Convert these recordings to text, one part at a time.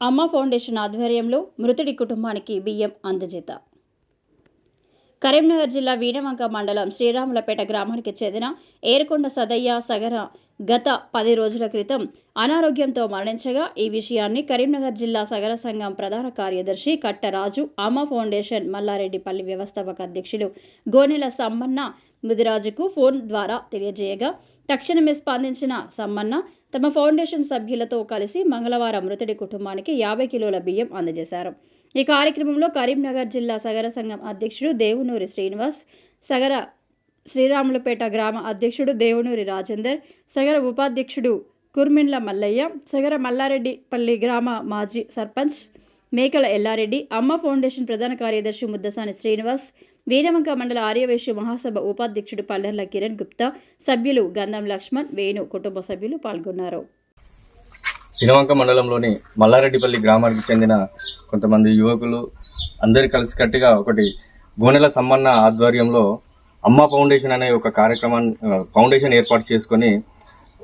అమ్మ ఫౌండేషన్ ఆధ్వర్యంలో మృతుడి కుటుంబానికి బియ్యం అందజేత. కరీంనగర్ జిల్లా వీణవంక మండలం శ్రీరాములపేట గ్రామానికి చెందిన ఏరుకొండ సదయ్య సగర గత పది రోజుల క్రితం అనారోగ్యంతో మరణించగా ఈ విషయాన్ని కరీంనగర్ జిల్లా సగర సంఘం ప్రధాన కార్యదర్శి కట్టరాజు అమ్మ ఫౌండేషన్ మల్లారెడ్డిపల్లి వ్యవస్థాపక అధ్యక్షులు గోనెల సమ్మన్న ముదిరాజుకు ఫోన్ ద్వారా తెలియజేయగా తక్షణమే స్పందించిన సమ్మన్న తమ ఫౌండేషన్ సభ్యులతో కలిసి మంగళవారం మృతుడి కుటుంబానికి యాభై కిలోల బియ్యం అందజేశారు. ఈ కార్యక్రమంలో కరీంనగర్ జిల్లా సగర సంఘం అధ్యక్షుడు దేవునూరి శ్రీనివాస్ సగర శ్రీరాములపేట గ్రామ అధ్యక్షుడు దేవునూరి రాజేందర్ సగర ఉపాధ్యక్షుడు కుర్మిన్ల మల్లయ్య సగర మల్లారెడ్డిపల్లి గ్రామ మాజీ సర్పంచ్ మేకల ఎల్లారెడ్డి అమ్మ ఫౌండేషన్ ప్రధాన కార్యదర్శి ముద్దసాని శ్రీనివాస్ వీరవంక మండల ఆర్యవేశ్య మహాసభ ఉపాధ్యక్షుడు పల్లెర్ల కిరణ్ గుప్తా సభ్యులు గంధం లక్ష్మణ్ వేణు కుటుంబ సభ్యులు పాల్గొన్నారు. వీరవంక మండలంలోని మల్లారెడ్డిపల్లి గ్రామానికి చెందిన కొంతమంది యువకులు అందరు కలిసికట్టుగా ఒకటి గోనెల సమ్మన్న ఆధ్వర్యంలో అమ్మ ఫౌండేషన్ అనే ఒక కార్యక్రమాన్ని ఫౌండేషన్ ఏర్పాటు చేసుకొని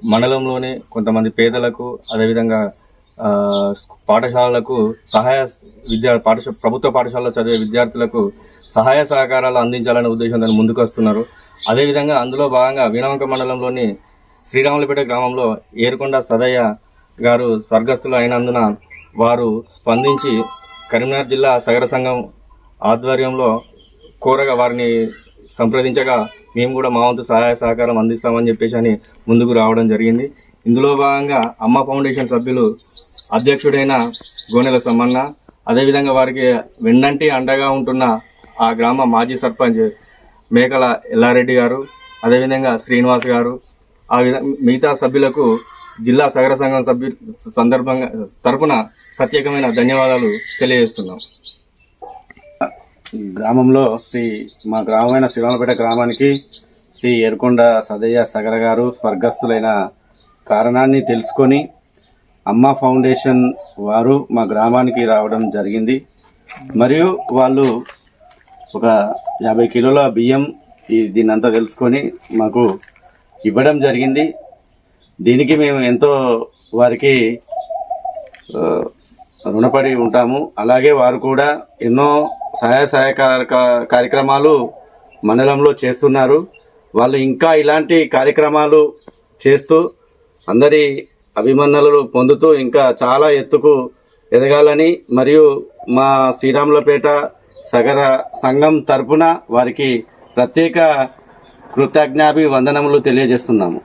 మండలంలోని కొంతమంది పేదలకు అదేవిధంగా పాఠశాలలకు సహాయ విద్యా పాఠశా ప్రభుత్వ పాఠశాలలో చదివే విద్యార్థులకు సహాయ సహకారాలు అందించాలనే ఉద్దేశంతో ముందుకు వస్తున్నారు అదేవిధంగా అందులో భాగంగా వీణవంక మండలంలోని శ్రీరాములపేట గ్రామంలో ఏరుకొండ సదయ్య గారు స్వర్గస్థులు అయినందున వారు స్పందించి కరీంనగర్ జిల్లా సగర సంఘం ఆధ్వర్యంలో కోరగా వారిని సంప్రదించగా మేము కూడా మా వంతు సహాయ సహకారం అందిస్తామని చెప్పేసి అని ముందుకు రావడం జరిగింది. ఇందులో భాగంగా అమ్మ ఫౌండేషన్ సభ్యులు అధ్యక్షుడైన గోనెల సమ్మన్న అదేవిధంగా వారికి వెన్నంటి అండగా ఉంటున్న ఆ గ్రామ మాజీ సర్పంచ్ మేకల ఎల్లారెడ్డి గారు అదేవిధంగా శ్రీనివాస్ గారు ఆ విధ మిగతా సభ్యులకు జిల్లా సగర సంఘం సభ్యు సందర్భంగా తరపున ప్రత్యేకమైన ధన్యవాదాలు తెలియజేస్తున్నాం. గ్రామంలో శ్రీ మా గ్రామమైన శ్రీరామపేట గ్రామానికి శ్రీ ఎరుకొండ సదయ్య సగర గారు స్వర్గస్థులైన కారణాన్ని తెలుసుకొని అమ్మ ఫౌండేషన్ వారు మా గ్రామానికి రావడం జరిగింది. మరియు వాళ్ళు ఒక యాభై కిలోల బియ్యం ఈ దీన్నంతా తెలుసుకొని మాకు ఇవ్వడం జరిగింది. దీనికి మేము ఎంతో వారికి రుణపడి ఉంటాము. అలాగే వారు కూడా ఎన్నో సహాయ సహాయ కార్యక్రమాలు మండలంలో చేస్తున్నారు. వాళ్ళు ఇంకా ఇలాంటి కార్యక్రమాలు చేస్తూ అందరి అభిమన్నలు పొందుతూ ఇంకా చాలా ఎత్తుకు ఎదగాలని మరియు మా శ్రీరాములపేట సగర సంఘం తరపున వారికి ప్రత్యేక కృతజ్ఞాభి వందనములు తెలియజేస్తున్నాము.